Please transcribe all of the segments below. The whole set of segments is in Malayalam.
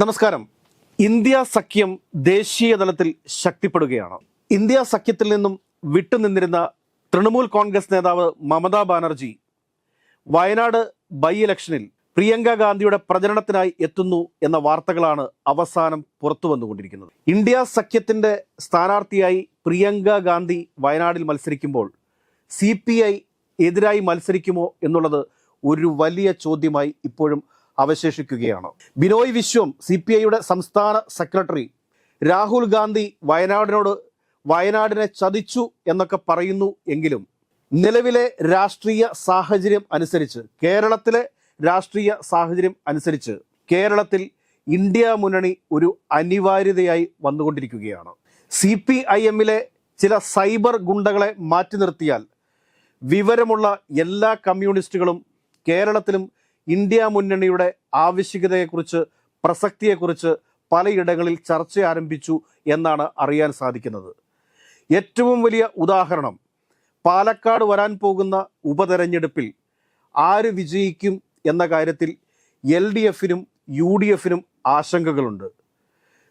നമസ്കാരം. ഇന്ത്യ സഖ്യം ദേശീയ തലത്തിൽ ശക്തിപ്പെടുകയാണ്. ഇന്ത്യ സഖ്യത്തിൽ നിന്നും വിട്ടുനിന്നിരുന്ന തൃണമൂൽ കോൺഗ്രസ് നേതാവ് മമതാ ബാനർജി വയനാട് ബൈ ഇലക്ഷനിൽ പ്രിയങ്ക ഗാന്ധിയുടെ പ്രചരണത്തിനായി എത്തുന്നു എന്ന വാർത്തകളാണ് അവസാനം പുറത്തു വന്നുകൊണ്ടിരിക്കുന്നത്. ഇന്ത്യ സഖ്യത്തിന്റെ സ്ഥാനാർത്ഥിയായി പ്രിയങ്ക ഗാന്ധി വയനാടിൽ മത്സരിക്കുമ്പോൾ സി എതിരായി മത്സരിക്കുമോ എന്നുള്ളത് ഒരു വലിയ ചോദ്യമായി ഇപ്പോഴും അവശേഷിക്കുകയാണ്. ബിനോയ് വിശ്വം സി പി ഐയുടെ സംസ്ഥാന സെക്രട്ടറി. രാഹുൽ ഗാന്ധി വയനാടിനോട് വയനാടിനെ ചതിച്ചു എന്നൊക്കെ പറയുന്നു എങ്കിലും നിലവിലെ രാഷ്ട്രീയ സാഹചര്യം അനുസരിച്ച് കേരളത്തിലെ രാഷ്ട്രീയ സാഹചര്യം അനുസരിച്ച് കേരളത്തിൽ ഇന്ത്യ മുന്നണി ഒരു അനിവാര്യതയായി വന്നുകൊണ്ടിരിക്കുകയാണ്. സി പി ഐ എമ്മിലെ ചില സൈബർ ഗുണ്ടകളെ മാറ്റി നിർത്തിയാൽ വിവരമുള്ള എല്ലാ കമ്മ്യൂണിസ്റ്റുകളും കേരളത്തിലും ഇന്ത്യ മുന്നണിയുടെ ആവശ്യകതയെക്കുറിച്ച് പ്രസക്തിയെക്കുറിച്ച് പലയിടങ്ങളിൽ ചർച്ച ആരംഭിച്ചു എന്നാണ് അറിയാൻ സാധിക്കുന്നത്. ഏറ്റവും വലിയ ഉദാഹരണം പാലക്കാട് വരാൻ പോകുന്ന ഉപതെരഞ്ഞെടുപ്പിൽ ആര് വിജയിക്കും എന്ന കാര്യത്തിൽ എൽ ഡി എഫിനും യു ഡി എഫിനും ആശങ്കകളുണ്ട്.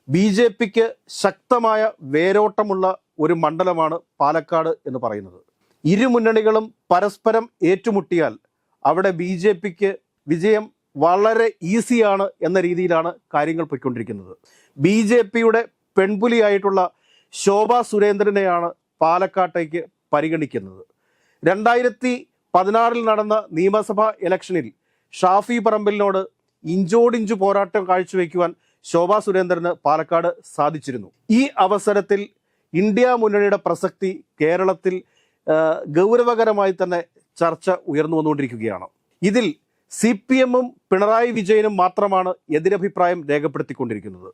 ബി ജെ പിക്ക് ശക്തമായ വേരോട്ടമുള്ള ഒരു മണ്ഡലമാണ് പാലക്കാട് എന്ന് പറയുന്നത്. ഇരു മുന്നണികളും പരസ്പരം ഏറ്റുമുട്ടിയാൽ അവിടെ ബി ജെ പിക്ക് വിജയം വളരെ ഈസിയാണ് എന്ന രീതിയിലാണ് കാര്യങ്ങൾ പോയിക്കൊണ്ടിരിക്കുന്നത്. ബി ജെ പിയുടെ പെൺപുലിയായിട്ടുള്ള ശോഭ സുരേന്ദ്രനെയാണ് പാലക്കാട്ടേക്ക് പരിഗണിക്കുന്നത്. രണ്ടായിരത്തി പതിനാറിൽ നടന്ന നിയമസഭാ ഇലക്ഷനിൽ ഷാഫി പറമ്പലിനോട് ഇഞ്ചോടിഞ്ചു പോരാട്ടം കാഴ്ചവെക്കുവാൻ ശോഭാ സുരേന്ദ്രന് പാലക്കാട് സാധിച്ചിരുന്നു. ഈ അവസരത്തിൽ ഇന്ത്യ മുന്നണിയുടെ പ്രസക്തി കേരളത്തിൽ ഗൗരവകരമായി തന്നെ ചർച്ച ഉയർന്നു വന്നുകൊണ്ടിരിക്കുകയാണ്. ഇതിൽ സി പി എമ്മും പിണറായി വിജയനും മാത്രമാണ് എതിരഭിപ്രായം രേഖപ്പെടുത്തിക്കൊണ്ടിരിക്കുന്നത്.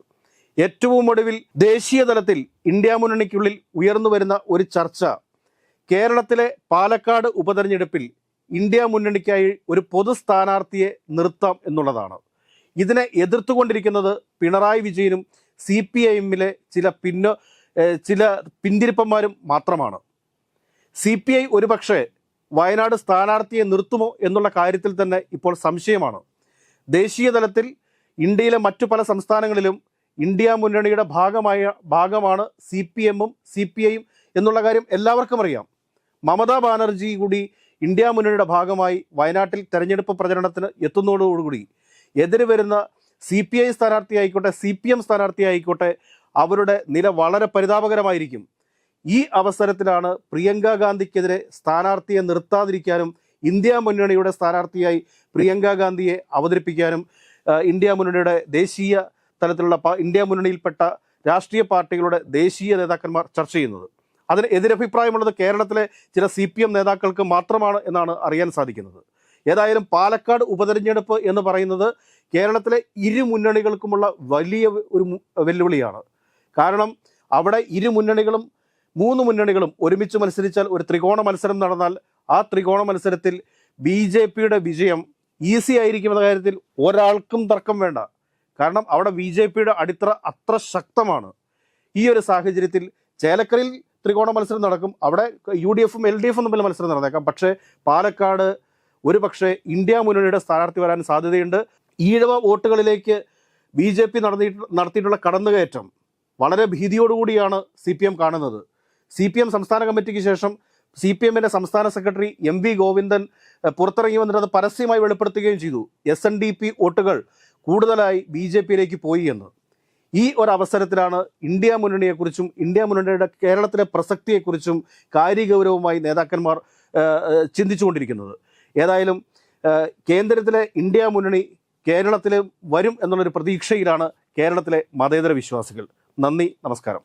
ഏറ്റവും ഒടുവിൽ ദേശീയ തലത്തിൽ ഇന്ത്യ മുന്നണിക്കുള്ളിൽ ഉയർന്നു വരുന്ന ഒരു ചർച്ച കേരളത്തിലെ പാലക്കാട് ഉപതെരഞ്ഞെടുപ്പിൽ ഇന്ത്യ മുന്നണിക്കായി ഒരു പൊതു സ്ഥാനാർത്ഥിയെ നിർത്താം എന്നുള്ളതാണ്. ഇതിനെ എതിർത്തുകൊണ്ടിരിക്കുന്നത് പിണറായി വിജയനും സി പി ഐ എമ്മിലെ ചില പിന്നോ ചില പിന്തിരിപ്പന്മാരും മാത്രമാണ്. സി പി ഐ ഒരുപക്ഷെ വയനാട് സ്ഥാനാർത്ഥിയെ നിർത്തുമോ എന്നുള്ള കാര്യത്തിൽ തന്നെ ഇപ്പോൾ സംശയമാണ്. ദേശീയ തലത്തിൽ ഇന്ത്യയിലെ മറ്റു പല സംസ്ഥാനങ്ങളിലും ഇന്ത്യ മുന്നണിയുടെ ഭാഗമായ ഭാഗമാണ് സി പി എമ്മും സി പി ഐയും എന്നുള്ള കാര്യം എല്ലാവർക്കും അറിയാം. മമതാ ബാനർജി കൂടി ഇന്ത്യ മുന്നണിയുടെ ഭാഗമായി വയനാട്ടിൽ തെരഞ്ഞെടുപ്പ് പ്രചരണത്തിന് എത്തുന്നതോടുകൂടി എതിര് വരുന്ന സി പി ഐ സ്ഥാനാർത്ഥി ആയിക്കോട്ടെ സി പി എം സ്ഥാനാർത്ഥി ആയിക്കോട്ടെ അവരുടെ നില വളരെ പരിതാപകരമായിരിക്കും. ഈ അവസരത്തിലാണ് പ്രിയങ്ക ഗാന്ധിക്കെതിരെ സ്ഥാനാർത്ഥിയെ നിർത്താതിരിക്കാനും ഇന്ത്യ മുന്നണിയുടെ സ്ഥാനാർത്ഥിയായി പ്രിയങ്ക ഗാന്ധിയെ അവതരിപ്പിക്കാനും ഇന്ത്യ മുന്നണിയുടെ ദേശീയ തലത്തിലുള്ള ഇന്ത്യ മുന്നണിയിൽപ്പെട്ട രാഷ്ട്രീയ പാർട്ടികളുടെ ദേശീയ നേതാക്കന്മാർ ചർച്ച ചെയ്യുന്നത്. അതിന് എതിരഭിപ്രായമുള്ളത് കേരളത്തിലെ ചില സി പി എം നേതാക്കൾക്ക് മാത്രമാണ് എന്നാണ് അറിയാൻ സാധിക്കുന്നത്. ഏതായാലും പാലക്കാട് ഉപതെരഞ്ഞെടുപ്പ് എന്ന് പറയുന്നത് കേരളത്തിലെ ഇരു മുന്നണികൾക്കുമുള്ള വലിയ ഒരു വെല്ലുവിളിയാണ്. കാരണം അവിടെ ഇരു മുന്നണികളും മൂന്ന് മുന്നണികളും ഒരുമിച്ച് മത്സരിച്ചാൽ ഒരു ത്രികോണ മത്സരം നടന്നാൽ ആ ത്രികോണ മത്സരത്തിൽ ബി ജെ പിയുടെ വിജയം ഈസി ആയിരിക്കുമെന്ന കാര്യത്തിൽ ഒരാൾക്കും തർക്കം വേണ്ട. കാരണം അവിടെ ബി ജെ പിയുടെ അടിത്തറ അത്ര ശക്തമാണ്. ഈ ഒരു സാഹചര്യത്തിൽ ചേലക്കരയിൽ ത്രികോണ മത്സരം നടക്കും. അവിടെ യു ഡി എഫും എൽ ഡി എഫും തമ്മിൽ മത്സരം നടന്നേക്കാം. പക്ഷേ പാലക്കാട് ഒരു പക്ഷേ ഇന്ത്യ മുന്നണിയുടെ സ്ഥാനാർത്ഥി വരാൻ സാധ്യതയുണ്ട്. ഈഴവ വോട്ടുകളിലേക്ക് ബി ജെ പി നടന്നിട്ട് നടത്തിയിട്ടുള്ള കടന്നുകയറ്റം വളരെ ഭീതിയോടുകൂടിയാണ് സി പി എം കാണുന്നത്. സി പി എം സംസ്ഥാന കമ്മിറ്റിക്ക് ശേഷം സി പി എമ്മിന്റെ സംസ്ഥാന സെക്രട്ടറി എം വി ഗോവിന്ദൻ പുറത്തിറങ്ങി വന്നിട്ട് അത് പരസ്യമായി വെളിപ്പെടുത്തുകയും ചെയ്തു. എസ് എൻ ഡി പി വോട്ടുകൾ കൂടുതലായി ബി ജെ പിയിലേക്ക് പോയി എന്ന്. ഈ ഒരു അവസരത്തിലാണ് ഇന്ത്യ മുന്നണിയെക്കുറിച്ചും ഇന്ത്യ മുന്നണിയുടെ കേരളത്തിലെ പ്രസക്തിയെക്കുറിച്ചും കാര്യഗൗരവമായി നേതാക്കന്മാർ ചിന്തിച്ചുകൊണ്ടിരിക്കുന്നത്. ഏതായാലും കേന്ദ്രത്തിലെ ഇന്ത്യ മുന്നണി കേരളത്തിൽ വരും എന്നുള്ളൊരു പ്രതീക്ഷയിലാണ് കേരളത്തിലെ മതേതര വിശ്വാസികൾ. നന്ദി നമസ്കാരം.